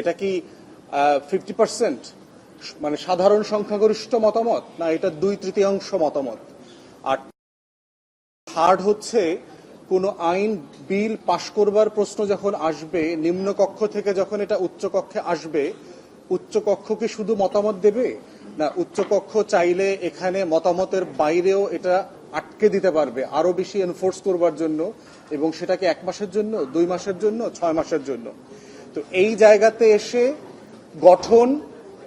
এটা কি fifty percent মানে সাধারণ সংখ্যাগরিষ্ঠ মতামত? না, এটা দুই তৃতীয়াংশ মতামত। আর থার্ড হচ্ছে, কোন আইন বিল পাশ করবার প্রশ্ন যখন আসবে নিম্ন কক্ষ থেকে যখন এটা উচ্চ কক্ষে আসবে উচ্চ কক্ষ কি শুধু মতামত দেবে? না উচ্চ কক্ষ চাইলে এখানে মতামতের বাইরেও এটা আটকে দিতে পারবে আরও বেশি এনফোর্স করবার জন্য এবং সেটাকে এক মাসের জন্য, দুই মাসের জন্য, ছয় মাসের জন্য। তো এই জায়গাতে এসে গঠন,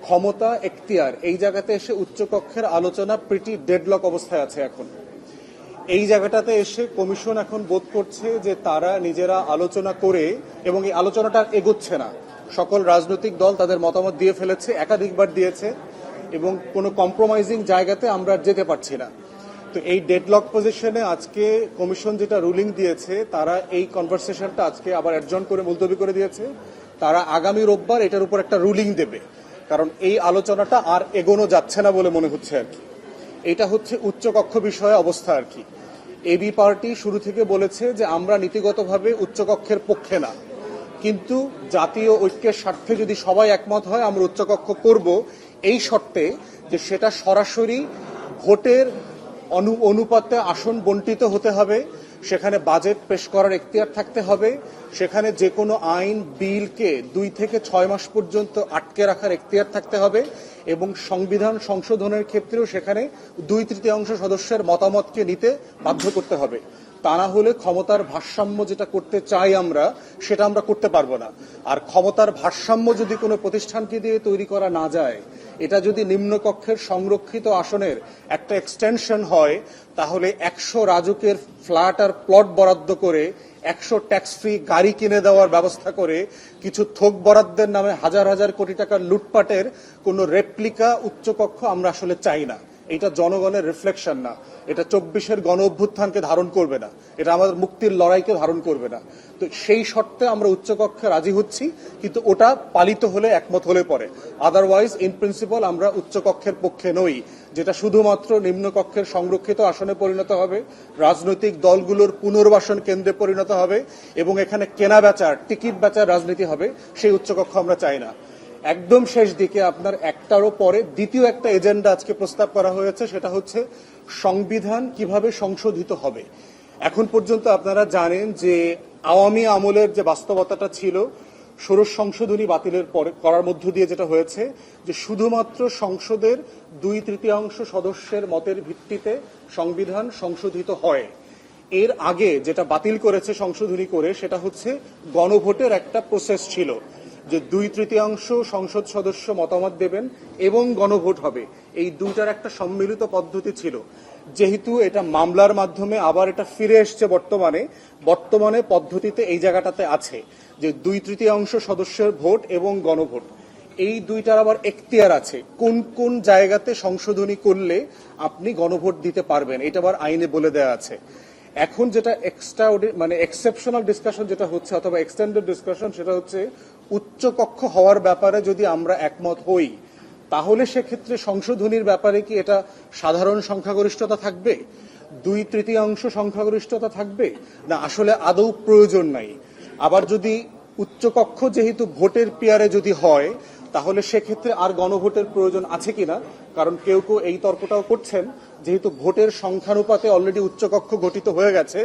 ক্ষমতা, এখতিয়ার, এই জায়গাতে এসে উচ্চকক্ষের আলোচনা প্রিটি ডেডলক অবস্থায় আছে এখন। এই জায়গাটাতে এসে কমিশন এখন বোধ করছে যে তারা নিজেরা আলোচনা করে এবং এই আলোচনাটা এগোচ্ছে না। সকল রাজনৈতিক দল তাদের মতামত দিয়ে ফেলেছে, একাধিকবার দিয়েছে এবং কোনো কম্প্রোমাইজিং জায়গাতে আমরা যেতে পারছি না। তো এই ডেডলক পজিশনে আজকে কমিশন যেটা রুলিং দিয়েছে, তারা এই কনভারসেশনটা আজকে আবার অ্যাডজন করে মুলতবি করে দিয়েছে। তারা আগামী রোববার এটার উপর একটা রুলিং দেবে। কারণ এই আলোচনাটা আর এগোনো যাচ্ছে না বলে মনে হচ্ছে আর কি। এটা হচ্ছে উচ্চকক্ষ বিষয়ে অবস্থা আর কি। এবি পার্টি শুরু থেকে বলেছে যে আমরা নীতিগতভাবে উচ্চকক্ষের পক্ষে না। কিন্তু জাতীয় ঐক্যের স্বার্থে যদি সবাই একমত হয়, আমরা উচ্চকক্ষ করব এই শর্তে যে সেটা সরাসরি ভোটের অনু, অনুপাতে আসন বন্টিত হতে হবে। সেখানে বাজেট পেশ করার এখতিয়ার থাকতে হবে। সেখানে যে কোনো আইন, বিলকে দুই থেকে ছয় মাস পর্যন্ত আটকে রাখার এখতিয়ার থাকতে হবে এবং সংবিধান সংশোধনের ক্ষেত্রেও সেখানে দুই তৃতীয়াংশ সদস্যের মতামতকে নিতে বাধ্য করতে হবে। তা না হলে ক্ষমতার ভারসাম্য যেটা করতে চাই আমরা, সেটা আমরা করতে পারব না। আর ক্ষমতার ভারসাম্য যদি কোনো প্রতিষ্ঠানকে দিয়ে তৈরি করা না যায়, এটা যদি নিম্নকক্ষের সংরক্ষিত আসনের একটা এক্সটেনশন হয়, তাহলে একশো রাজকের ফ্ল্যাট আর প্লট বরাদ্দ করে, একশো ট্যাক্স ফ্রি গাড়ি কিনে দেওয়ার ব্যবস্থা করে, কিছু থোক বরাদ্দের নামে হাজার হাজার কোটি টাকার লুটপাটের কোনো রেপ্লিকা উচ্চকক্ষ আমরা আসলে চাই না। এটা জনগণের রিফ্লেকশন না। এটা চব্বিশের গণ অভ্যুত্থানকে ধারণ করবে না। এটা আমাদের মুক্তির লড়াইকে ধারণ করবে না। তো সেই শর্তে আমরা উচ্চকক্ষে রাজি হচ্ছি, কিন্তু ওটা পালিত হলে একমত হলে পরে। আদারওয়াইজ ইন প্রিন্সিপাল আমরা উচ্চকক্ষের পক্ষে নই, যেটা শুধুমাত্র নিম্নকক্ষের সংরক্ষিত আসনে পরিণত হবে, রাজনৈতিক দলগুলোর পুনর্বাসন কেন্দ্রে পরিণত হবে, এবং এখানে কেনা বেচার, টিকিট বেচার রাজনীতি হবে, সেই উচ্চকক্ষ আমরা চাই না। একদম শেষ দিকে আপনার একটারও পরে দ্বিতীয় একটা এজেন্ডা আজকে প্রস্তাব করা হয়েছে, সেটা হচ্ছে সংবিধান কীভাবে সংশোধিত হবে। এখন পর্যন্ত আপনারা জানেন যে আওয়ামী আমলের যে বাস্তবতাটা ছিল, ষোড়শ সংশোধনী বাতিলের পরে, করার মধ্য দিয়ে যেটা হয়েছে, যে শুধুমাত্র সংসদের দুই তৃতীয়াংশ সদস্যের মতের ভিত্তিতে সংবিধান সংশোধিত হয়। এর আগে যেটা বাতিল করেছে সংশোধনী করে, সেটা হচ্ছে গণভোটের একটা প্রসেস ছিল। যে দুই তৃতীয়াংশ সংসদ সদস্য মতামত দেবেন এবং গণভোট হবে। এই দুইটার একটা সম্মিলিত পদ্ধতি ছিল। যেহেতু এটা মামলার মাধ্যমে আবার এটা ফিরে এসছে বর্তমানে বর্তমানে পদ্ধতিতে এই জায়গাটাতে আছে যে দুই তৃতীয়াংশ সদস্যের ভোট এবং গণভোট। এই দুইটার আবার এখতিয়ার আছে। কোন কোন জায়গাতে সংশোধনী করলে আপনি গণভোট দিতে পারবেন, এটা আবার আইনে বলে দেওয়া আছে। এখন যেটা এক্সট্রা মানে এক্সেপশনাল ডিসকাশন যেটা হচ্ছে, অথবা এক্সটেন্ডেড ডিসকাশন সেটা হচ্ছে উচ্চকক্ষ হওয়ার ব্যাপারে যদি আমরা একমত হই, তাহলে সেক্ষেত্রে সংশোধনীর ব্যাপারে কি এটা সাধারণ সংখ্যাগরিষ্ঠতা থাকবে? দুই তৃতীয়াংশ সংখ্যাগরিষ্ঠতা থাকবে? না, আসলে আদৌ প্রয়োজন নাই। আবার যদি উচ্চকক্ষ যেহেতু ভোটের পেয়ারে যদি হয় তাহলে সেক্ষেত্রে আর গণভোটের প্রয়োজন আছে কিনা? কারণ কেউ কেউ এই তর্কটাও করছেন, যেহেতু ভোটের সংখ্যানুপাতে অলরেডি উচ্চকক্ষ গঠিত হয়ে গেছে,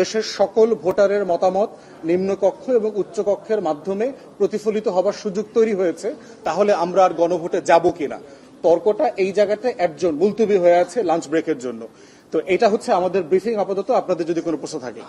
দেশের সকল ভোটারের মতামত নিম্নকক্ষ এবং উচ্চকক্ষের মাধ্যমে প্রতিফলিত হবার সুযোগ তৈরি হয়েছে, তাহলে আমরা আর গণভোটে যাব কিনা? তর্কটা এই জায়গাতে একজন মুলতবি হয়ে আছে লাঞ্চ ব্রেকের জন্য। তো এটা হচ্ছে আমাদের ব্রিফিং আপাতত, আপনাদের যদি কোনো প্রশ্ন থাকে।